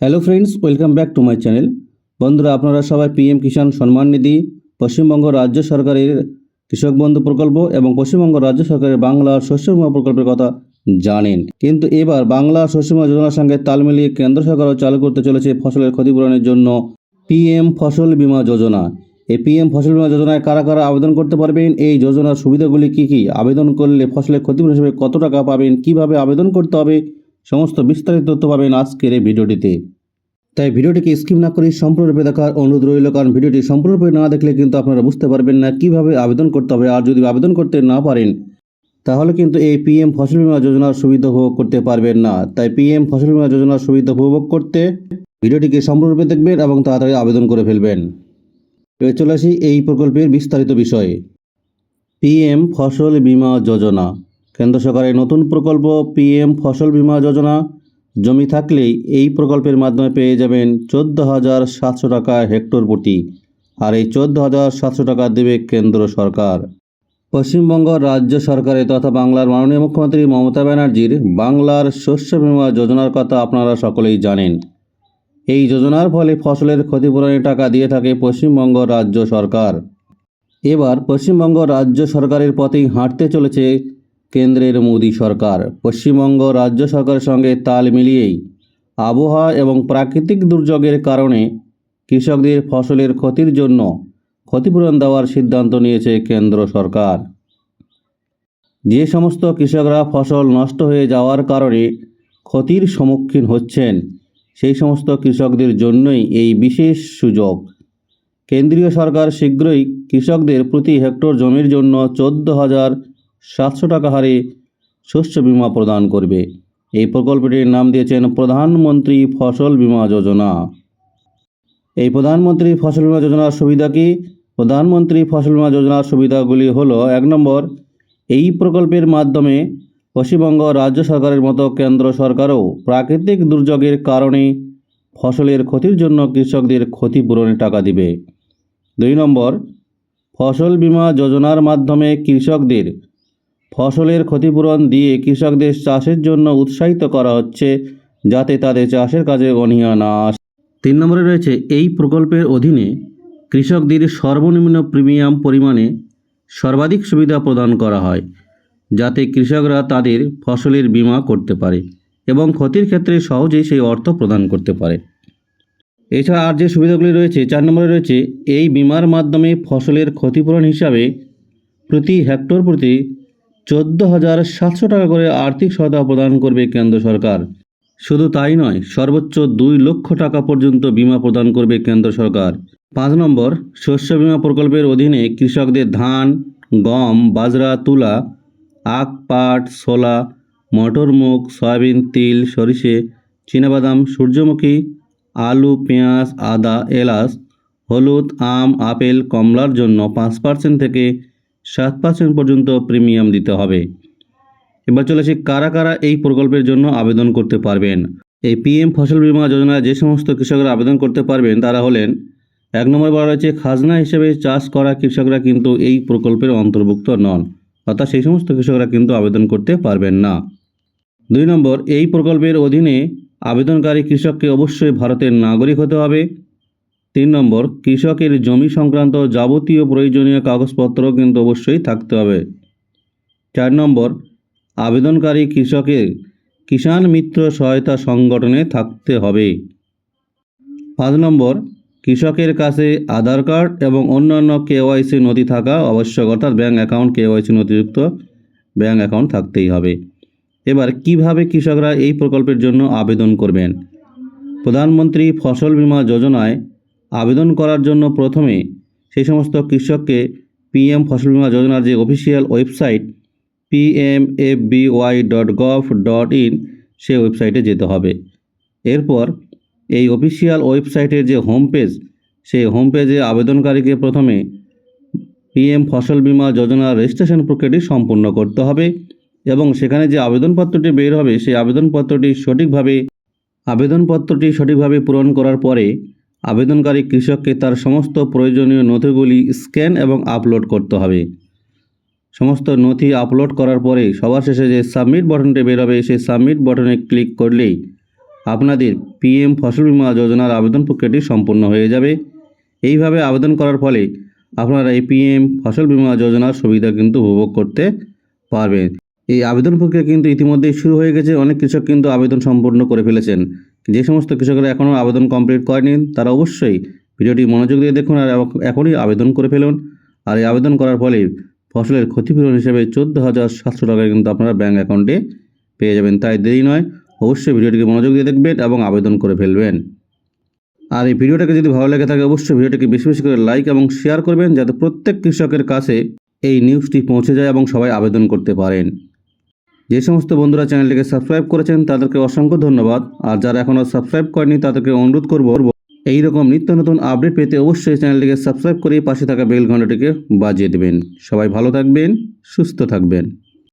Hello friends welcome back to my channel বন্ধুরা, আপনারা সবাই পিএম কিষাণ সম্মান নিধি পশ্চিমবঙ্গ রাজ্য সরকারের কৃষক বন্ধু প্রকল্প এবং পশ্চিমবঙ্গ রাজ্য সরকারের বাংলা শস্য বীমা প্রকল্পের কথা জানেন। কিন্তু এবার বাংলা শস্য বীমা যোজনার সঙ্গে তাল মিলিয়ে কেন্দ্র সরকারও চালু করতে চলেছে ফসলের ক্ষতিপূরণের জন্য পিএম ফসল বীমা যোজনা এই পিএম ফসল বীমা যোজনায় কারা কারা আবেদন করতে পারবেন? এই যোজনার সুবিধাগুলি কি কি? আবেদন করলে ফসলের ক্ষতিপূরণ হিসেবে কত টাকা পাবেন? কীভাবে আবেদন করতে হবে? সমস্ত বিস্তারিত তথ্য পাবেন আজকের এই ভিডিওটিতে। তাই ভিডিওটিকে স্কিপ না করে সম্পূর্ণরূপে দেখার অনুরোধ রইল, কারণ ভিডিওটি সম্পূর্ণরূপে না দেখলে কিন্তু আপনারা বুঝতে পারবেন না কীভাবে আবেদন করতে হবে, আর যদি আবেদন করতে না পারেন, তাহলে কিন্তু এই পিএম ফসল বীমা যোজনার সুবিধা উপভোগ করতে পারবেন না। তাই পিএম ফসল বীমা যোজনার সুবিধা উপভোগ করতে ভিডিওটিকে সম্পূর্ণরূপে দেখবেন এবং তাড়াতাড়ি আবেদন করে ফেলবেন। এবার চলে আসি এই প্রকল্পের বিস্তারিত বিষয়ে। পিএম ফসল বীমা যোজনা। কেন্দ্র সরকারের নতুন প্রকল্প পিএম ফসল বীমা যোজনা। জমি থাকলেই এই প্রকল্পের মাধ্যমে পেয়ে যাবেন চোদ্দ হাজার সাতশো টাকা হেক্টর প্রতি। আর এই চোদ্দ হাজার সাতশো টাকা দেবে কেন্দ্র সরকার। পশ্চিমবঙ্গ রাজ্য সরকারের তথা বাংলার মাননীয় মুখ্যমন্ত্রী মমতা ব্যানার্জির বাংলার শস্য বীমা যোজনার কথা আপনারা সকলেই জানেন। এই যোজনার ফলে ফসলের ক্ষতিপূরণের টাকা দিয়ে থাকে পশ্চিমবঙ্গ রাজ্য সরকার। এবার পশ্চিমবঙ্গ রাজ্য সরকারের পথেই হাঁটতে চলেছে কেন্দ্রের মোদী সরকার। পশ্চিমবঙ্গ রাজ্য সরকারের সঙ্গে তাল মিলিয়েই আবহাওয়া এবং প্রাকৃতিক দুর্যোগের কারণে কৃষকদের ফসলের ক্ষতির জন্য ক্ষতিপূরণ দেওয়ার সিদ্ধান্ত নিয়েছে কেন্দ্র সরকার। যে সমস্ত কৃষকরা ফসল নষ্ট হয়ে যাওয়ার কারণে ক্ষতির সম্মুখীন হচ্ছেন, সেই সমস্ত কৃষকদের জন্যই এই বিশেষ সুযোগ। কেন্দ্রীয় সরকার শীঘ্রই কৃষকদের প্রতি হেক্টর জমির জন্য চোদ্দ হাজার সাতশো টাকা হারে শস্য বীমা প্রদান করবে। এই প্রকল্পটির নাম দিয়েছেন প্রধানমন্ত্রী ফসল বীমা যোজনা। এই প্রধানমন্ত্রী ফসল বিমা যোজনার সুবিধা কি? প্রধানমন্ত্রী ফসল বিমা যোজনার সুবিধাগুলি হলো, এক নম্বর, এই প্রকল্পের মাধ্যমে পশ্চিমবঙ্গ রাজ্য সরকারের মতো কেন্দ্র সরকারও প্রাকৃতিক দুর্যোগের কারণে ফসলের ক্ষতির জন্য কৃষকদের ক্ষতিপূরণের টাকা দিবে। দুই নম্বর, ফসল বীমা যোজনার মাধ্যমে কৃষকদের ফসলের ক্ষতিপূরণ দিয়ে কৃষকদের চাষের জন্য উৎসাহিত করা হচ্ছে, যাতে তাদের চাষের কাজে অনীহা না আসে। তিন নম্বরে রয়েছে, এই প্রকল্পের অধীনে কৃষকদের সর্বনিম্ন প্রিমিয়াম পরিমাণে সর্বাধিক সুবিধা প্রদান করা হয়, যাতে কৃষকরা তাদের ফসলের বীমা করতে পারে এবং ক্ষতির ক্ষেত্রে সহজেই সেই অর্থ প্রদান করতে পারে। এছাড়া আর যে সুবিধাগুলি রয়েছে, চার নম্বরে রয়েছে, এই বিমার মাধ্যমে ফসলের ক্ষতিপূরণ হিসাবে প্রতি হেক্টর প্রতি চোদ্দ হাজার সাতশো টাকা করে আর্থিক সহায়তা প্রদান করবে কেন্দ্র সরকার। শুধু তাই নয়, সর্বোচ্চ দুই লক্ষ টাকা পর্যন্ত বিমা প্রদান করবে কেন্দ্র সরকার। পাঁচ নম্বর, শস্য বিমা প্রকল্পের অধীনে কৃষকদের ধান, গম, বাজরা, তুলা, আখ, পাট, ছোলা, মটর মুগ, সয়াবিন, তিল, সরিষে, চীনাবাদাম, সূর্যমুখী, আলু, পেঁয়াজ, আদা, এলাচ, হলুদ, আম, আপেল, কমলার জন্য পাঁচ পার্সেন্ট থেকে সাত পার্সেন্ট পর্যন্ত প্রিমিয়াম দিতে হবে। এবার চলেছি কারা কারা এই প্রকল্পের জন্য আবেদন করতে পারবেন? এই পিএম ফসল বীমা যোজনায় যে সমস্ত কৃষকরা আবেদন করতে পারবেন, তারা হলেন, এক নম্বর বলা রয়েছে খাজনা হিসেবে চাষ করা কৃষকরা কিন্তু এই প্রকল্পের অন্তর্ভুক্ত নন। অর্থাৎ সেই সমস্ত কৃষকরা কিন্তু আবেদন করতে পারবেন না। দুই নম্বর, এই প্রকল্পের অধীনে আবেদনকারী কৃষককে অবশ্যই ভারতের নাগরিক হতে হবে। তিন নম্বর, কৃষকের জমি সংক্রান্ত যাবতীয় প্রয়োজনীয় কাগজপত্র কিন্তু অবশ্যই থাকতে হবে। চার নম্বর, আবেদনকারী কৃষকের কিষাণ মিত্র সহায়তা সংগঠনে থাকতে হবে। পাঁচ নম্বর, কৃষকের কাছে আধার কার্ড এবং অন্যান্য কেওয়াইসি নথি থাকা আবশ্যক, অর্থাৎ ব্যাঙ্ক অ্যাকাউন্ট কেওয়াইসি নথিযুক্ত ব্যাঙ্ক অ্যাকাউন্ট থাকতেই হবে। এবার, কীভাবে কৃষকরা এই প্রকল্পের জন্য আবেদন করবেন? প্রধানমন্ত্রী ফসল বীমা যোজনায় আবেদন করার জন্য প্রথমে সেই সমস্ত কৃষককে পিএম ফসল বীমা যোজনার যে official website PMFBY dot gov dot in, সে ওয়েবসাইটে যেতে হবে। এরপর এই অফিসিয়াল ওয়েবসাইটের যে হোম পেজ সেই হোম পেজে আবেদনকারীকে প্রথমে পিএম ফসল বীমা যোজনার রেজিস্ট্রেশন প্রক্রিয়াটি সম্পূর্ণ করতে হবে এবং সেখানে যে আবেদনপত্রটি বের হবে, সেই আবেদনপত্রটি সঠিকভাবে আবেদনপত্রটি সঠিকভাবে পূরণ করার পরে আবেদনকারী কৃষককে তার সমস্ত প্রয়োজনীয় নথিগুলি স্ক্যান এবং আপলোড করতে হবে। সমস্ত নথি আপলোড করার পরে সবার শেষে যে সাবমিট বাটনটি বেরোবে, সেই সাবমিট বাটনে ক্লিক করলেই আপনাদের পিএম ফসল বীমা যোজনার আবেদন প্রক্রিয়াটি সম্পূর্ণ হয়ে যাবে। এইভাবে আবেদন করার ফলে আপনারা এই পিএম ফসল বীমা যোজনার সুবিধা কিন্তু উপভোগ করতে পারবেন। এই আবেদন প্রক্রিয়া কিন্তু ইতিমধ্যেই শুরু হয়ে গেছে। অনেক কৃষক কিন্তু আবেদন সম্পূর্ণ করে ফেলেছেন। যে সমস্ত কৃষকরা এখনও আবেদন কমপ্লিট করেনি, তারা অবশ্যই ভিডিওটি মনোযোগ দিয়ে দেখুন আর এখনই আবেদন করে ফেলুন। আর এই আবেদন করার ফলে ফসলের ক্ষতিপূরণ হিসেবে চোদ্দ হাজার সাতশো টাকা কিন্তু আপনারা ব্যাঙ্ক অ্যাকাউন্টে পেয়ে যাবেন। তাই দেরি নয়, অবশ্যই ভিডিওটিকে মনোযোগ দিয়ে দেখবেন এবং আবেদন করে ফেলবেন। আর এই ভিডিওটাকে যদি ভালো লেগে থাকে, অবশ্যই ভিডিওটিকে বেশি বেশি করে লাইক এবং শেয়ার করবেন, যাতে প্রত্যেক কৃষকের কাছে এই নিউজটি পৌঁছে যায় এবং সবাই আবেদন করতে পারেন। যে সমস্ত বন্ধুরা চ্যানেলটিকে সাবস্ক্রাইব করেছেন তাদেরকে অসংখ্য ধন্যবাদ। আর যারা এখনও সাবস্ক্রাইব করেনি তাদেরকে অনুরোধ করব এই রকম নিত্য নতুন আপডেট পেতে অবশ্যই চ্যানেলটিকে সাবস্ক্রাইব করে পাশে থাকা বেল ঘণ্টাটিকে বাজিয়ে দেবেন। সবাই ভালো থাকবেন, সুস্থ থাকবেন।